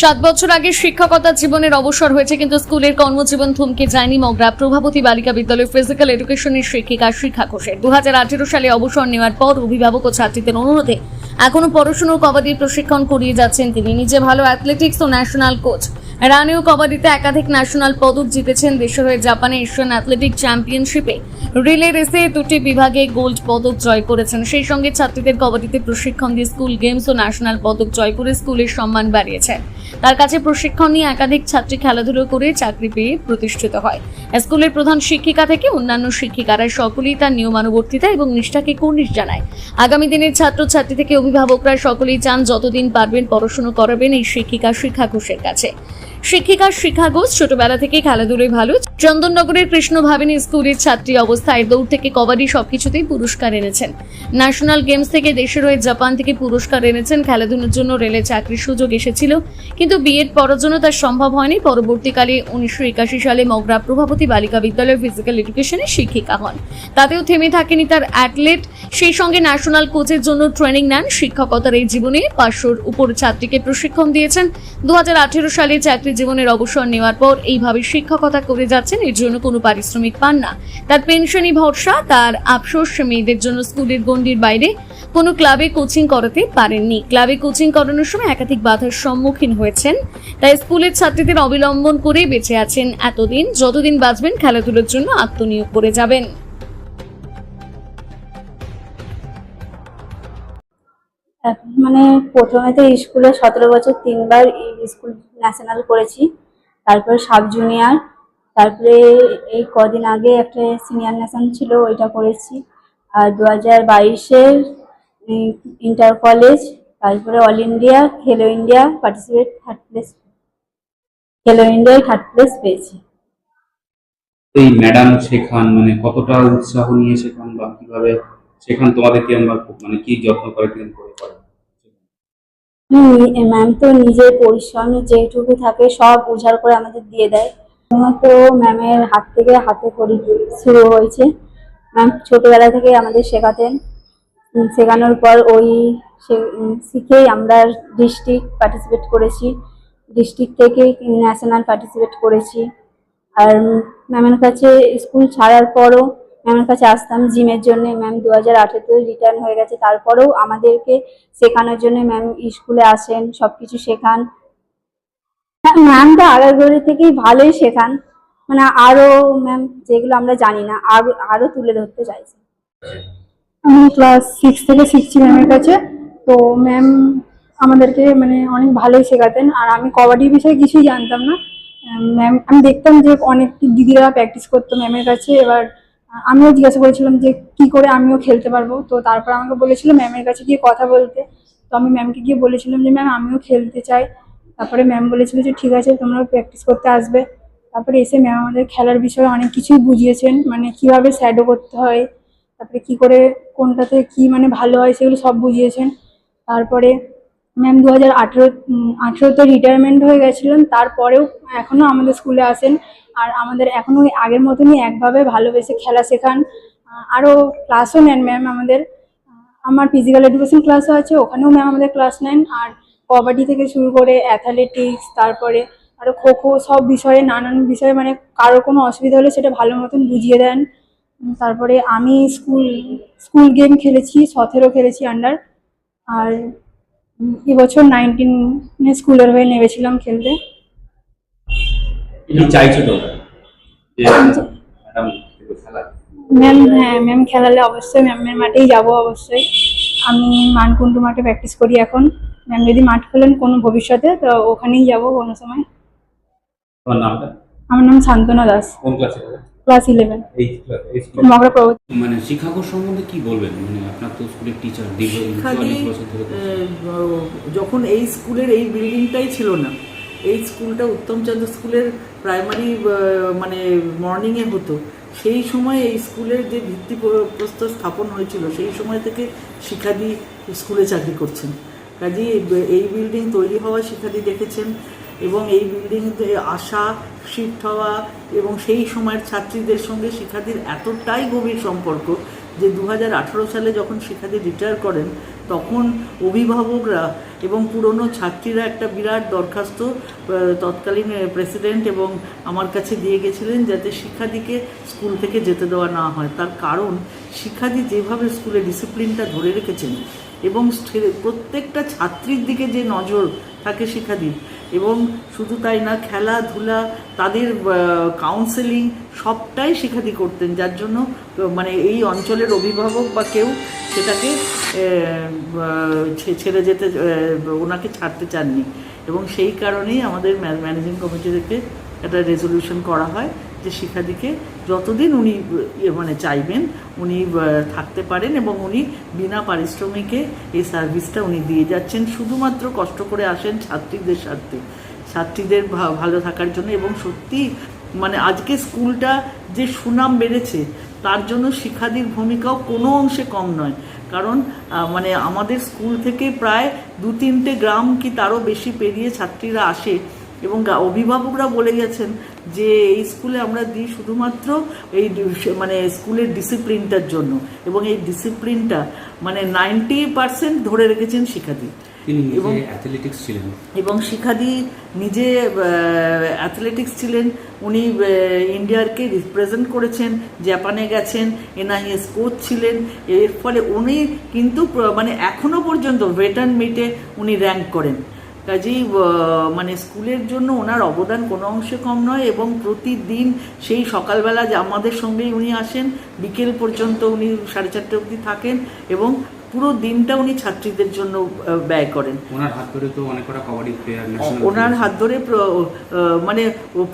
সাত বছর আগে শিক্ষকতা জীবনের অবসর হয়েছে, কিন্তু স্কুলের কর্মজীবন থমকে যায়নি মগরা। প্রভাবতী বালিকা বিদ্যালয়ের ফিজিক্যাল এডুকেশনের শিক্ষিকা শিক্ষা ঘোষের দু হাজার আঠেরো সালে অবসর নেওয়ার পর অভিভাবক ও ছাত্রীদের অনুরোধে এখনও পড়াশুনো কবাডির প্রশিক্ষণ করিয়ে যাচ্ছেন তিনি। নিজে ভালো অ্যাথলেটিক্স ও ন্যাশনাল কোচ রানেও কবাডিতে একাধিক ন্যাশনাল পদক জিতেছেন দেশের হয়ে জাপানে এশিয়ান অ্যাথলেটিক চ্যাম্পিয়নশিপে রিলে রেসে দুটি বিভাগে গোল্ড পদক জয় করেছেন। সেই সঙ্গে ছাত্রীদের কবাডিতে প্রশিক্ষণ দিয়ে স্কুল গেমস ও ন্যাশনাল পদক জয় করে স্কুলের সম্মান বাড়িয়েছেন। তার কাছে প্রশিক্ষণ নিয়ে একাধিক ছাত্রী খেলাধুলো করে চাকরি পেয়ে প্রতিষ্ঠিত হয়। স্কুলের প্রধান শিক্ষিকা থেকে অন্যান্য শিক্ষিকারা সকলেই তার নিয়মানুবর্তিতা এবং নিষ্ঠাকে কুর্নিশ জানায়। আগামী দিনের ছাত্রছাত্রী থেকে অভিভাবকরা সকলেই চান যতদিন পারবেন পড়াশুনো করাবেন এই শিক্ষিকা শিক্ষা ঘোষের কাছে। শিক্ষিকা শিক্ষা ঘোষ ছোটবেলা থেকে খেলাধুলোয় ভালো। চন্দননগরের কৃষ্ণ ভাবিনী স্কুলের ছাত্রী অবস্থায় দৌড় থেকে কবাডি সবকিছুতেই পুরস্কার এনেছেন। ন্যাশনাল গেমস থেকে দেশের হয়ে জাপান থেকে পুরস্কার এনেছেন। খেলাধুলোর জন্য রেলে চাকরির সুযোগ এসেছিল। কিন্তু বিএড পড়ার জন্য তার সম্ভব হয়নি। পরবর্তীকালে উনিশশো একাশি সালে মগরা প্রভাবতী বালিকা বিদ্যালয় ফিজিক্যাল এডুকেশনে শিক্ষিকা হন। তাতেও থেমে থাকেনি তার অ্যাথলেট সেই সঙ্গে ন্যাশনাল কোচের জন্য ট্রেনিং নেন। শিক্ষকতার এই জীবনে পাঁচশোর উপর ছাত্রীকে প্রশিক্ষণ দিয়েছেন। দু হাজার আঠেরো সালে চাকরি জীবনের অবসর নেওয়ার পর এইভাবে শিক্ষকতা করে যাচ্ছেন, এর জন্য কোনো পারিশ্রমিক পান না। তার পেনশনই ভরসা, তার আফসোস, মেয়েদের জন্য স্কুলের গণ্ডির বাইরে কোনো ক্লাবে কোচিং করাতে পারেননি। ক্লাবে কোচিং করানোর সময় একাধিক বাধার সম্মুখীন হয়েছেন। তাই স্কুলের ছাত্রীদের অবলম্বন করে বেঁচে আছেন এতদিন। যতদিন বাঁচবেন, খেলাধুলার জন্য আত্মনিয়োগ করে যাবেন। মানে প্রথমে তো স্কুলে সতেরো বছর তিনবার স্কুল ন্যাশনাল করেছি, তারপরে সাব জুনিয়র তারপরে এই কদিন আগে একটা সিনিয়র ন্যাশনাল ছিল, ওইটা করেছি। আর দু হাজার বাইশের ইন্টার কলেজ তারপরে all India Khelo India participate third place Khelo ইন্ডিয়ায় থার্ড প্লেস পেয়েছি। এই ম্যাডাম শেখান মানে কতটা উৎসাহ নিয়ে শেখান বা কীভাবে শেখান তোমাদের বা মানে কি যত্ন করে কিরম করে করে? ম্যাম তো নিজের পরিশ্রমে যেটুকু থাকে সব উজাড় করে আমাদের দিয়ে দেয়। তো ম্যামের হাত থেকে হাতে করি শুরু হয়েছে। ম্যাম ছোটোবেলা থেকে আমাদের শেখাতেন। শেখানোর পর ওই শিখেই আমরা ডিস্ট্রিক্ট পার্টিসিপেট করেছি। ডিস্ট্রিক্ট থেকে ন্যাশনাল পার্টিসিপেট করেছি। আর ম্যামের কাছে স্কুল ছাড়ার পরও ম্যামের কাছে আসতাম জিমের জন্য ম্যাম দু হাজার রিটার্ন হয়ে গেছে। তারপরেও আমাদেরকে শেখানোর জন্য ম্যাম স্কুলে আসেন সব কিছু শেখান। ম্যাম তো আগারগড়ি থেকেই ভালোই শেখান। মানে আরও ম্যাম যেগুলো আমরা জানি না আরও আরও তুলে ধরতে চাইছি। আমি ক্লাস সিক্স থেকে শিখছি ম্যামের কাছে। তো ম্যাম আমাদেরকে মানে অনেক ভালোই শেখাতেন। আর আমি কবাডির বিষয়ে কিছুই জানতাম না। ম্যাম আমি দেখতাম যে অনেক দিদিরা প্র্যাকটিস করতো ম্যামের কাছে। এবার আমিও জিজ্ঞাসা করেছিলাম যে কি করে আমিও খেলতে পারব। তো তারপর আমাকে বলেছিল ম্যামের কাছে গিয়ে কথা বলতে। তো আমি ম্যামকে গিয়ে বলেছিলাম যে ম্যাম, আমিও খেলতে চাই। তারপরে ম্যাম বলেছিল যে ঠিক আছে তোমরা প্র্যাকটিস করতে আসবে। তারপরে এসে ম্যাম আমাদের খেলার বিষয়ে অনেক কিছুই বুঝিয়েছেন। মানে কীভাবে স্যাডো করতে হয়, তারপরে কি করে, কোনটাতে কি মানে ভালো হয় সেগুলো সব বুঝিয়েছেন। তারপরে ম্যাম দু হাজার আঠেরো আঠেরোতে রিটায়ারমেন্ট হয়ে গেছিলেন। তারপরেও এখনও আমাদের স্কুলে আসেন। আর আমাদের এখনও ওই আগের মতনই একভাবে ভালোবেসে খেলা শেখান। আরও ক্লাসও নেন ম্যাম আমাদের। আমার ফিজিক্যাল এডুকেশন ক্লাসও আছে, ওখানেও ম্যাম আমাদের ক্লাস নেন। আর কবাডি থেকে শুরু করে অ্যাথলেটিক্স তারপরে আরও খোখো সব বিষয়ে, নানান বিষয়ে মানে কারোর কোনো অসুবিধা হলে সেটা ভালো মতন বুঝিয়ে দেন। তারপরে আমি স্কুল স্কুল গেম খেলেছি, সতেরো খেলেছি আন্ডার আর এবছর নাইনটিনে স্কুলের হয়ে নেমেছিলাম খেলতে। কি চাইছো তোমরা যে ম্যাডাম খেলা। ম্যাম হ্যাঁ ম্যাম খেলালে অবশ্যই ম্যামের মাঠেই যাব অবশ্যই। আমি মানকুণ্ডু মাঠে প্র্যাকটিস করি এখন। ম্যাম যদি মাঠ খোলেন কোনো ভবিষ্যতে তো ওখানেই যাব কোনো সময়। তোমার নামটা? আমার নাম শান্তনা দাস। কোন ক্লাসে ক্লাস ইলেভেন মগরা মানে শিক্ষাগত সম্বন্ধে কি বলবেন? মানে আপনার তো স্কুলের টিচার দীর্ঘ যখন এই স্কুলের এই বিল্ডিংটাই ছিল না এই স্কুলটা উত্তমচন্দ্র স্কুলের প্রাইমারি মানে মর্নিংয়ে হতো। সেই সময় এই স্কুলের যে ভিত্তি প্রস্তর স্থাপন হয়েছিল, সেই সময় থেকে শিক্ষাদি স্কুলে চাকরি করছেন। কাজেই এই বিল্ডিং তৈরি হওয়া শিক্ষাদি দেখেছেন এবং এই বিল্ডিংতে আসা শিফট হওয়া এবং সেই সময়ের ছাত্রীদের সঙ্গে শিক্ষার্থীর এতটাই গভীর সম্পর্ক যে দু হাজার আঠেরো সালে যখন শিক্ষাদি রিটায়ার করেন, তখন অভিভাবকরা এবং পুরনো ছাত্রীরা একটা বিরাট দরখাস্ত তৎকালীন প্রেসিডেন্ট এবং আমার কাছে দিয়ে গেছিলেন যাতে শিক্ষাদিকে স্কুল থেকে যেতে দেওয়া না হয়। তার কারণ শিক্ষাদি যেভাবে স্কুলে ডিসিপ্লিনটা ধরে রেখেছেন এবং প্রত্যেকটা ছাত্রীর দিকে যে নজর থাকে শিক্ষাদির এবং শুধু তাই না, খেলাধুলা, তাদের কাউন্সেলিং সবটাই শিক্ষাদি করতেন, যার জন্য মানে এই অঞ্চলের অভিভাবক বা কেউ সেটাকে ছেড়ে যেতে ওনাকে ছাড়তে চাননি। এবং সেই কারণেই আমাদের ম্যানেজিং কমিটি থেকে একটা রেজলিউশন করা হয় যে শিক্ষাদিকে যতদিন উনি ইয়ে মানে চাইবেন, উনি থাকতে পারেন এবং উনি বিনা পারিশ্রমিকে এই সার্ভিসটা উনি দিয়ে যাচ্ছেন। শুধুমাত্র কষ্ট করে আসেন ছাত্রীদের স্বার্থে ছাত্রীদের ভালো থাকার জন্য এবং সত্যি মানে আজকে স্কুলটা যে সুনাম বেড়েছে, তার জন্য শিক্ষাদির ভূমিকাও কোনো অংশে কম নয়। কারণ মানে আমাদের স্কুল থেকে প্রায় দু তিনটে গ্রাম কি তারও বেশি পেরিয়ে ছাত্রীরা আসে এবং অভিভাবকরা বলে গেছেন যে এই স্কুলে আমরা দিই শুধুমাত্র এই মানে স্কুলের ডিসিপ্লিনটার জন্য। এবং এই ডিসিপ্লিনটা মানে নাইনটি পার্সেন্ট ধরে রেখেছেন শিক্ষাদি। এবং- অ্যাথলেটিক্স ছিলেন। এবং শিখাদি নিজে অ্যাথলেটিক্স ছিলেন। উনি ইন্ডিয়ারকে রিপ্রেজেন্ট করেছেন জাপানে গেছেন এনআইএস কোচ ছিলেন। এর ফলে উনি কিন্তু মানে এখনও পর্যন্ত ভেটার্ন মিটে উনি র্যাঙ্ক করেন। কাজেই মানে স্কুলের জন্য ওনার অবদান কোনো অংশে কম নয় এবং প্রতিদিন সেই সকালবেলা যে আমাদের সঙ্গেই উনি আসেন বিকেল পর্যন্ত উনি সাড়ে চারটে অবধি থাকেন এবং পুরো দিনটা উনি ছাত্রীদের জন্য ব্যয় করেন। ওনার হাত ধরে তো অনেক কটা কবাডি প্লেয়ার ওনার হাত ধরে মানে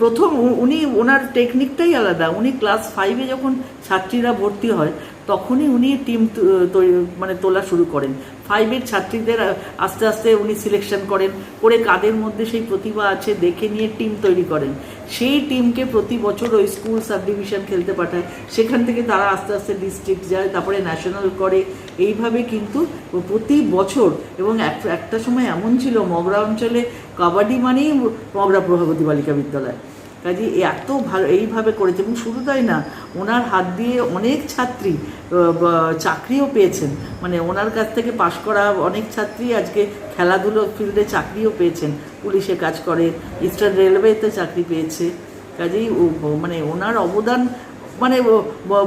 প্রথম উনি ওনার টেকনিকটাই আলাদা। উনি ক্লাস ফাইভে যখন ছাত্রীরা ভর্তি হয় তখনই উনি টিম মানে তোলা শুরু করেন। ফাইভের ছাত্রীদের আস্তে আস্তে উনি সিলেকশন করেন, করে কাদের মধ্যে সেই প্রতিভা আছে দেখে নিয়ে টিম তৈরি করেন। সেই টিমকে প্রতি বছর ওই স্কুল সাব ডিভিশন খেলতে পাঠায়। সেখান থেকে তারা আস্তে আস্তে ডিস্ট্রিক্ট যায়, তারপরে ন্যাশনাল করে। এইভাবে কিন্তু প্রতি বছর, এবং একটা সময় এমন ছিল, মগরা অঞ্চলে কাবাডি মানেই মগরা প্রভাবতী বালিকা বিদ্যালয়। কাজে এত ভালো, এইভাবে করেছে এবং শুধু তাই না, ওনার হাত দিয়ে অনেক ছাত্রী চাকরিও পেয়েছেন। মানে ওনার কাছ থেকে পাশ করা অনেক ছাত্রী আজকে খেলাধুলো ফিল্ডে চাকরিও পেয়েছেন, পুলিশে কাজ করে ইস্টার্ন রেলওয়েতে চাকরি পেয়েছে। কাজেই মানে ওনার অবদান মানে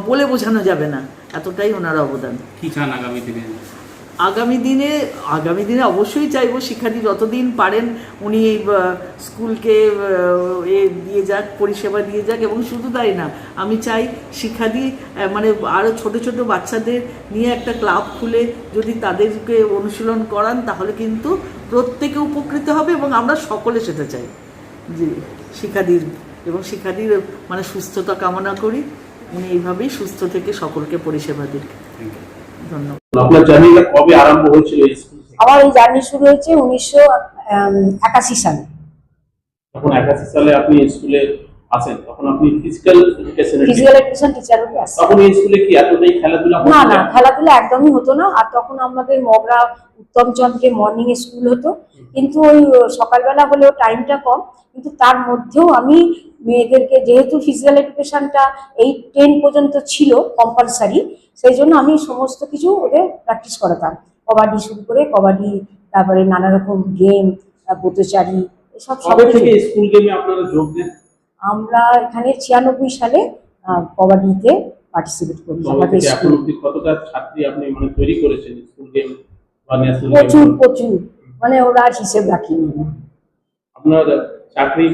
বলে বোঝানো যাবে না, এতটাই ওনার অবদান। কি চান আগামী দিনে? আগামী দিনে আগামী দিনে অবশ্যই চাইব শিক্ষার্থী যতদিন পারেন উনি স্কুলকে এ দিয়ে যাক, পরিষেবা দিয়ে যাক এবং শুধু তাই না, আমি চাই শিক্ষার্থী মানে আরও ছোট ছোট বাচ্চাদের নিয়ে একটা ক্লাব খুলে যদি তাদেরকে অনুশীলন করান তাহলে কিন্তু প্রত্যেকে উপকৃত হবে এবং আমরা সকলে সেটা চাই। যে শিক্ষার্থীর এবং শিক্ষার্থীর মানে সুস্থতা কামনা করি। উনি এইভাবেই সুস্থ থেকে সকলকে পরিষেবা দিন ধন্যবাদ। আপনার জার্নিটা কবে আরম্ভ হয়েছিল আমার এই জার্নি শুরু হয়েছে উনিশশো একাশি সালে। তখন একাশি সালে আপনি স্কুলে আসেন তখন আপনি physical education physical education teacher আসি তখন এই স্কুলে কি এতটাই খেলাধুলা হতো না না খেলাধুলা একদমই হতো না। আর তখন আমাদের মগরা উত্তমচন্দ্রে মর্নিং স্কুল হতো। কিন্তু ওই সকালবেলা হলেও টাইমটা কম। কিন্তু তার মধ্যেও আমি মেয়েদেরকে যেহেতু ফিজিক্যাল এডুকেশনটা এই টেন পর্যন্ত ছিল কম্পালসারি সেই জন্য আমি সমস্ত কিছু ওদের প্র্যাকটিস করাতাম। কবাডি শুরু করে কবাডি তারপরে নানা রকম গেম বোতচারি এসব সব থেকে স্কুল গেমে আপনারা যোগ দেন? আমরা এখানে ছিয়ানব্বই সালে কবাডিতে পার্টিসিপেট করি আমাদের থেকে কতটা ছাত্রী আপনি মানে তৈরি করেছেন স্কুল গেম প্রচুর প্রচুর। মানে ওরা আর হিসেব রাখিনি। আপনার চাকরি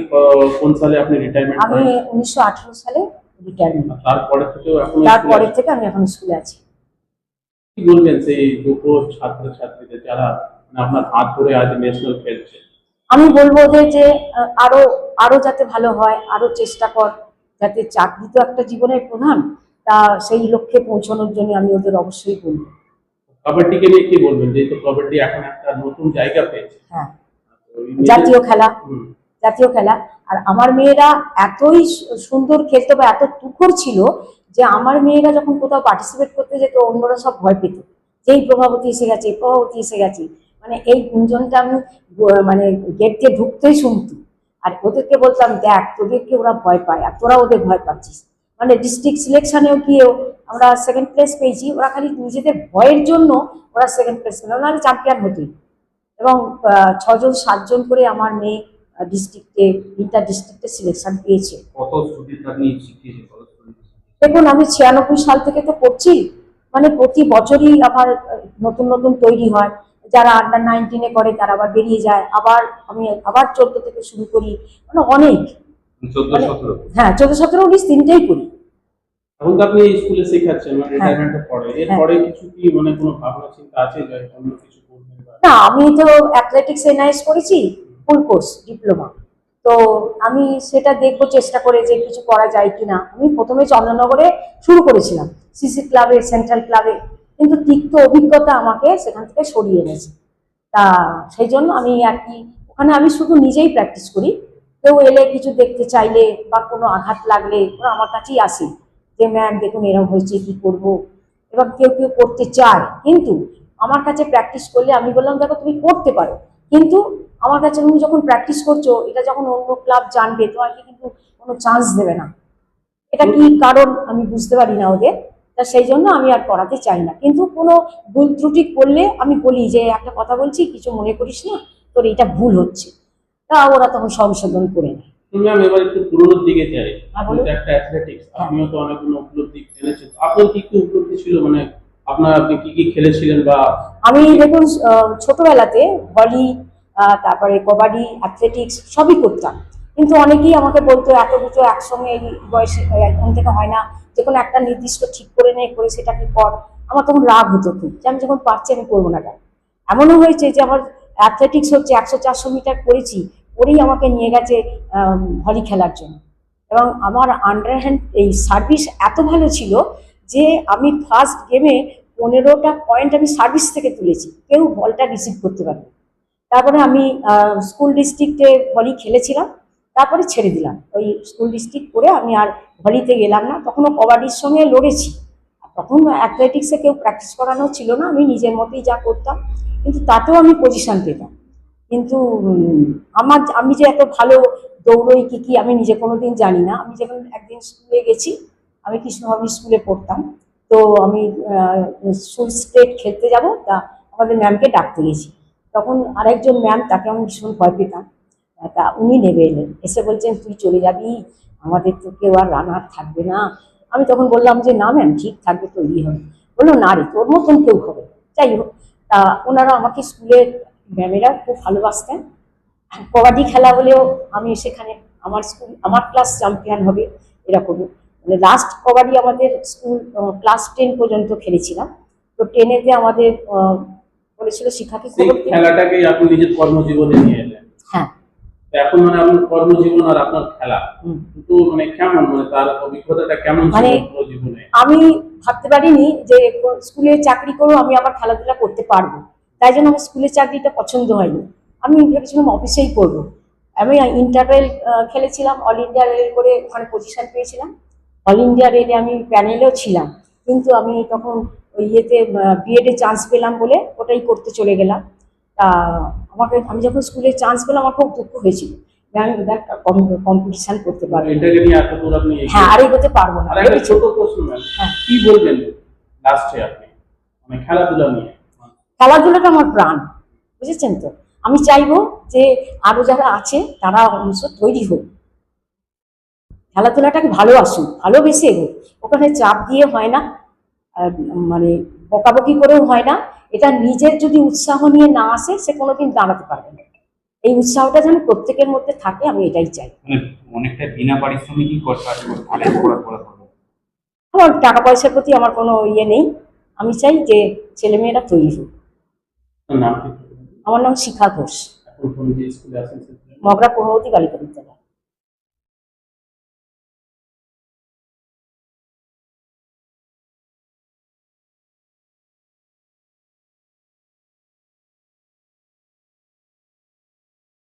কোন সালে আপনি রিটায়ারমেন্ট আমি উনিশশো আঠারো সালে রিটায়ারমেন্ট তারপরে থেকেও এখন তারপরের থেকে আমি এখন স্কুলে আছি। কি বলবেন সেই দুটো ছাত্র ছাত্রীদের যারা মানে আপনার হাত ধরে আজ ন্যাশনাল খেলছে? আমি বলব ওদের যে আরও আরও যাতে ভালো হয় আরও চেষ্টা কর যাতে চাকরি তো একটা জীবনের প্রধান তা সেই লক্ষ্যে পৌঁছানোর জন্য আমি ওদের অবশ্যই বলব। কাবাডিকে নিয়ে কি বলবেন? যেহেতু কাবাডি এখন একটা নতুন জায়গা পেয়েছে। হ্যাঁ। জাতীয় খেলা। জাতীয় খেলা। আর আমার মেয়েরা এতই সুন্দর খেলতো বা এত তুখর ছিল যে আমার মেয়েরা যখন কোথাও পার্টিসিপেট করতে যেত অন্যরা সব ভয় পেত। যেই প্রভাবতী এসে গেছে প্রভাবতী এসে গেছে। মানে এই গুঞ্জনটা আমি মানে গেট দিয়ে ঢুকতেই শুনতি আর ওদেরকে বলতাম দেখ তোদেরকে ওরা ভয় পায় আর তোরা ওদের ভয় পাচ্ছিস। মানে ডিস্ট্রিক্ট সিলেকশনেও গিয়েও আমরা সেকেন্ড প্লেস পেয়েছি। ওরা খালি নিজেদের ভয়ের জন্য ওরা সেকেন্ড প্লেস পেল। নাহলে চ্যাম্পিয়ন হতোই। এবং ছজন সাতজন করে আমার মেয়ে ডিস্ট্রিক্টে ইন্টার ডিস্ট্রিক্টে সিলেকশন পেয়েছে। দেখুন আমি ছিয়ানব্বই সাল থেকে তো করছি মানে প্রতি বছরই আমার নতুন নতুন তৈরি হয়। যারা আন্ডার নাইনটিনে করে তারা আবার বেরিয়ে যায়। আবার আমি আবার চোদ্দ থেকে শুরু করি। মানে অনেক। মানে- সতেরো। হ্যাঁ চোদ্দ সতেরো উনিশ তিনটেই করি। এখন আপনি স্কুলে শেখাচ্ছেন মানে হ্যাঁ। রিটায়ারমেন্টের এরপরে কিছু কি মানে কোনো ভাবনা চিন্তা আছে যে অন্য কিছু করবেন না আমি তো অ্যাথলেটিক্স এনআইএস করেছি ফুল কোর্স ডিপ্লোমা তো আমি সেটা দেখব চেষ্টা করে যে কিছু করা যায় কিনা। আমি প্রথমে চন্দ্রনগরে শুরু করেছিলাম। সিসি ক্লাবে সেন্ট্রাল ক্লাবে কিন্তু তিক্ত অভিজ্ঞতা আমাকে সেখান থেকে সরিয়ে এনেছে। তা সেই জন্য আমি আর কি, ওখানে আমি শুধু নিজেই প্র্যাকটিস করি। কেউ এলে কিছু দেখতে চাইলে বা কোনো আঘাত লাগলে ওরা আমার কাছেই আসে যে, ম্যাম, দেখুন এরকম হয়েছে, কি করব? এবার কেউ কেউ করতে চায়, কিন্তু আমার কাছে প্র্যাকটিস করলে আমি বললাম, দেখো, তুমি করতে পারো। কিন্তু আমার কাছে তুমি যখন প্র্যাকটিস করছ, এটা যখন অন্য ক্লাব জানবে, তোমাকে কিন্তু কোনো চান্স দেবে না। এটা কি কারণ আমি বুঝতে পারি না ওদের। তা সেই জন্য আমি আর করাতে চাই না। কিন্তু কোনো ভুল ত্রুটি করলে আমি বলি যে একটা কথা বলছি কিছু মনে করিস না তোর এটা ভুল হচ্ছে। তা ওরা তখন সংশোধন করে নেয়। ম্যাম এবার একটু পুরোনোর দিকে যাই। হ্যাঁ, আপনি তো একটা অ্যাথলেটিক্স আপনিও তো অনেকগুলো উপলব্ধি এনেছেন আপনার কি কি উপলব্ধি ছিল? মানে আপনার আপনি কি কি খেলেছিলেন বা আমি দেখুন ছোটবেলাতে ভলি তারপরে কবাডি অ্যাথলেটিক্স সবই করতাম। কিন্তু অনেকেই আমাকে বলতো, এত দুটো একসঙ্গে এই বয়সে এখন থেকে হয় না। যে কোনো একটা নির্দিষ্ট ঠিক করে নে, করে সেটাকে কর। আমার তখন রাগ হতো খুব যে আমি যখন পারছি আমি করব না কেন? এমনও হয়েছে যে আমার অ্যাথলেটিক্স হচ্ছে একশো চারশো মিটার করেছি, করেই আমাকে নিয়ে গেছে ভলি খেলার জন্য। এবং আমার আন্ডার হ্যান্ড এই সার্ভিস এত ভালো ছিল যে আমি ফার্স্ট গেমে পনেরোটা পয়েন্ট আমি সার্ভিস থেকে তুলেছি। কেউ বলটা রিসিভ করতে পারেনি। তারপরে আমি স্কুল ডিস্ট্রিক্টে ভলি খেলেছিলাম। তারপরে ছেড়ে দিলাম। ওই স্কুল ডিস্ট্রিক্ট করে আমি আর ভলিতে গেলাম না। তখনও কবাডির সঙ্গে লড়েছি। তখন অ্যাথলেটিক্সে কেউ প্র্যাকটিস করানো ছিল না। আমি নিজের মতোই যা করতাম। কিন্তু তাতেও আমি পজিশন পেতাম। কিন্তু আমার আমি যে এত ভালো দৌড়ই কি কি আমি নিজে কোনো দিন জানি না। আমি যখন একদিন স্কুলে গেছি, আমি কৃষ্ণভাবী স্কুলে পড়তাম। তো আমি স্কুল স্টেট খেলতে যাব। তা আমাদের ম্যামকে ডাকতে গেছি। তখন আরেকজন ম্যাম তাকে আমি ভীষণ ভয় পেতাম। তা উনি নেমে এলেন এসে বলছেন তুই চলে যাবি? আমাদের তো কেউ আর রানার থাকবে না। আমি তখন বললাম যে না ম্যাম ঠিক থাকবে তৈরি হবে। বলল না রে তোর মতন কেউ হবে যাই হোক তা ওনারা আমাকে স্কুলের ম্যামেরা খুব ভালোবাসতেন। কবাডি খেলা হলেও আমি সেখানে আমার স্কুল আমার ক্লাস চ্যাম্পিয়ন হবে এরকম। মানে লাস্ট কবাডি আমাদের স্কুল ক্লাস টেন পর্যন্ত খেলেছিলাম। তো টেনেতে আমাদের বলেছিল শিক্ষাকে খবর আপনি নিজের কর্মজীবনে নিয়ে এখন মানে আপনার কর্মজীবন আর আপনার খেলা। দুটো মানে কেমন মানে তার অভিজ্ঞতাটা কেমন ছিল মানে- কর্মজীবনে? আমি ভাবতে পারিনি যে স্কুলে চাকরি করেও আমি আবার খেলাধুলা করতে পারব। তাই জন্য আমার স্কুলের চাকরিটা পছন্দ হয়নি। আমি ভেবেছিলাম অফিসেই করব। আমি ইন্টাররেল খেলেছিলাম অল ইন্ডিয়া রেল করে ওখানে পজিশন পেয়েছিলাম। অল ইন্ডিয়া রেলে আমি প্যানেলেও ছিলাম। কিন্তু আমি তখন ওই ইয়েতে বিএডে চান্স পেলাম বলে ওটাই করতে চলে গেলাম। আমাকে আমি যখন স্কুলে চান্স পেলাম আমার খুব দুঃখ হয়েছিল। যে আমি কম্পিটিশন করতে পারব। হ্যাঁ আর এগোতে পারব না ছোট প্রশ্ন হ্যাঁ। কি বলবেন লাস্টে আপনি? মানে খেলাধুলা নিয়ে। খেলাধুলাটা আমার প্রাণ বুঝেছেন তো? আমি চাইব যে আরও যারা আছে তারা অংশ তৈরি হোক। খেলাধুলাটাকে ভালোবাসুন ভালোবেসে এগো ওখানে চাপ দিয়ে হয় না মানে বকাবকি করেও হয় না। এটা নিজের যদি উৎসাহ নিয়ে না আসে সে কোনোদিন দাঁড়াতে পারবে না। এই উৎসাহটা যেন প্রত্যেকের মধ্যে থাকে আমি এটাই চাই। মানে অনেকটা বিনা পারিশ্রমিকই আমার টাকা পয়সার প্রতি আমার কোনো ইয়ে নেই। আমি চাই যে ছেলেমেয়েরা তৈরি হোক। আমার নাম শিখা ঘোষ। মগরা পূর্ববর্তী বালিকা বিদ্যালয়।